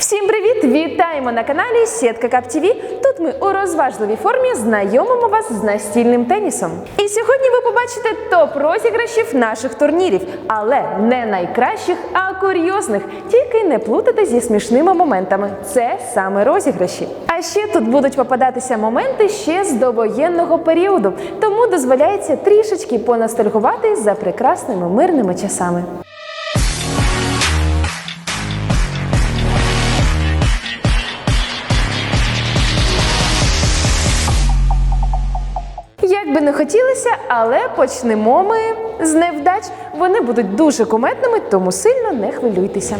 Всім привіт! Вітаємо на каналі Сітка Кап. Тут ми у розважливій формі знайомимо вас з настільним тенісом. І сьогодні ви побачите топ розіграшів наших турнірів, але не найкращих, а курйозних. Тільки не плутати зі смішними моментами. Це саме розіграші. А ще тут будуть попадатися моменти ще з довоєнного періоду, тому дозволяється трішечки поностальгувати за прекрасними мирними часами. Не хотілося, але почнемо ми з невдач. Вони будуть дуже куметними, тому сильно не хвилюйтеся.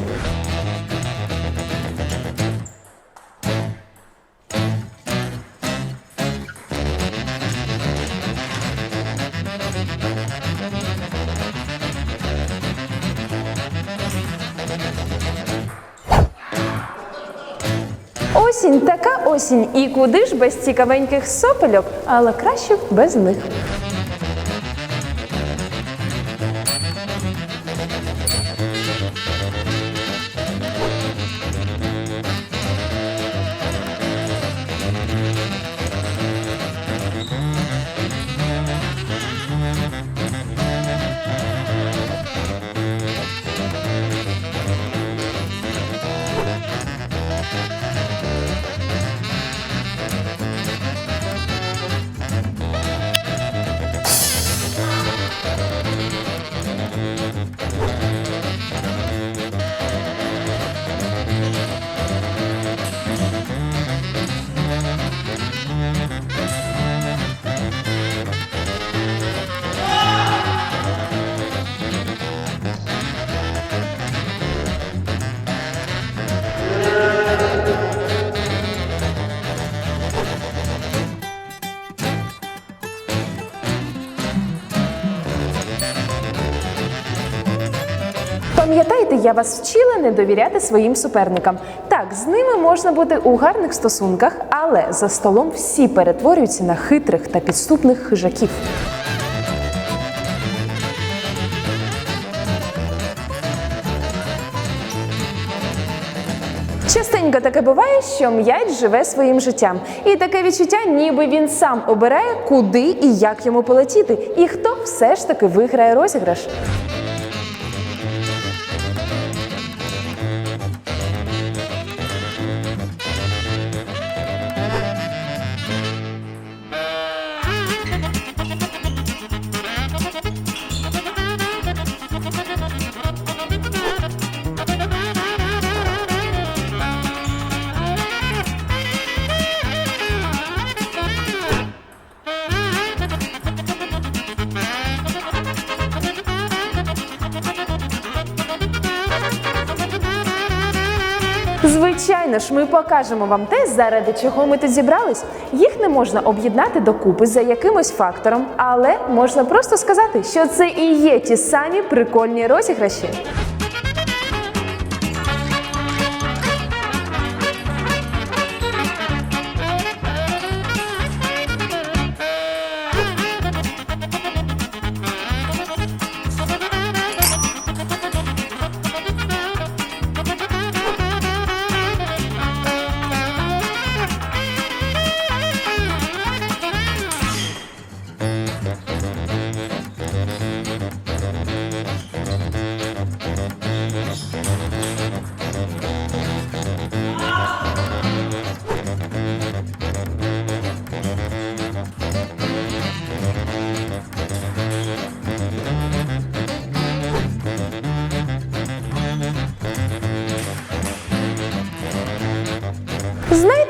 Осінь така осінь, і куди ж без цікавеньких сопельок, але краще без них. Пам'ятаєте, я вас вчила не довіряти своїм суперникам. Так, з ними можна бути у гарних стосунках, але за столом всі перетворюються на хитрих та підступних хижаків. Частенько таке буває, що м'яч живе своїм життям, і таке відчуття, ніби він сам обирає, куди і як йому полетіти, і хто все ж таки виграє розіграш. Звичайно ж, ми покажемо вам те, заради чого ми тут зібрались. Їх не можна об'єднати докупи за якимось фактором, але можна просто сказати, що це і є ті самі прикольні розіграші.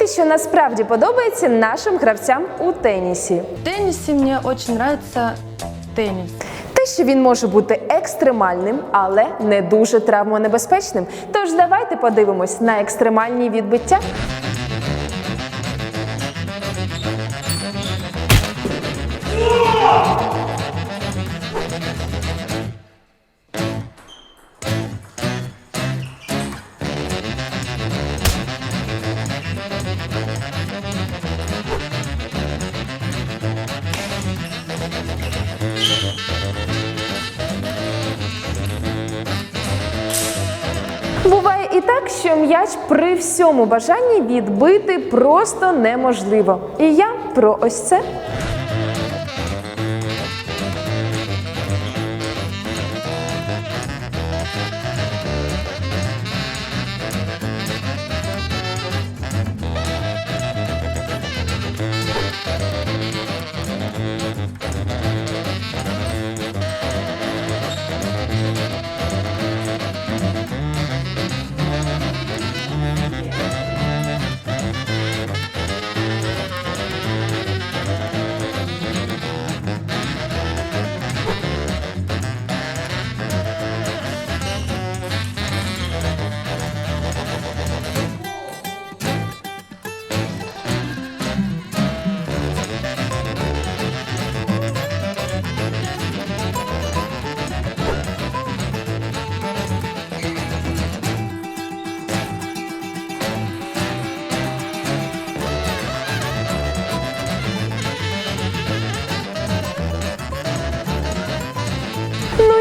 Знаєте, що насправді подобається нашим гравцям у тенісі? В тенісі мені дуже подобається теніс. Те, що він може бути екстремальним, але не дуже травмонебезпечним. Тож давайте подивимось на екстремальні відбиття. Буває і так, що м'яч при всьому бажанні відбити просто неможливо. І я про ось це.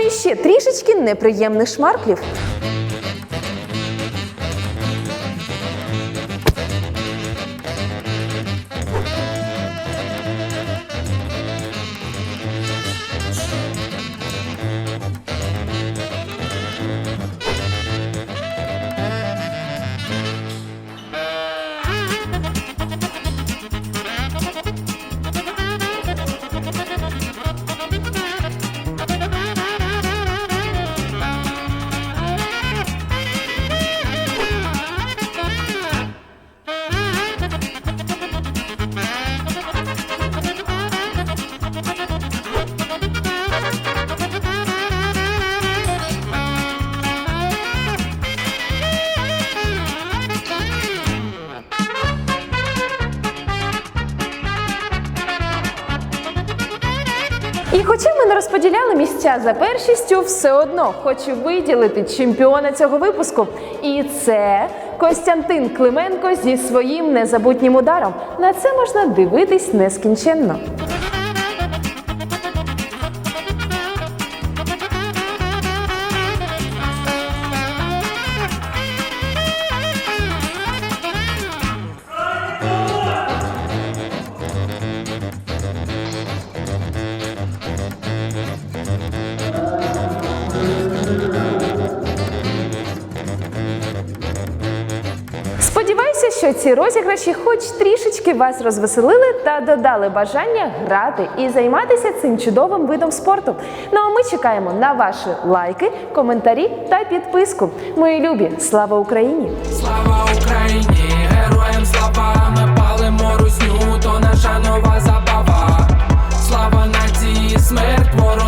Ще трішечки неприємних шмарклів. І хоча ми не розподіляли місця за першістю, все одно хочу виділити чемпіона цього випуску. І це Костянтин Клименко зі своїм незабутнім ударом. На це можна дивитись нескінченно. що ці розіграші, хоч трішечки вас розвеселили та додали бажання грати і займатися цим чудовим видом спорту. Ну а ми чекаємо на ваші лайки, коментарі та підписку. Мої любі, слава Україні! Слава Україні! Героям слава! Ми палимо русню, то наша нова забава. Слава нації, смерть ворогу!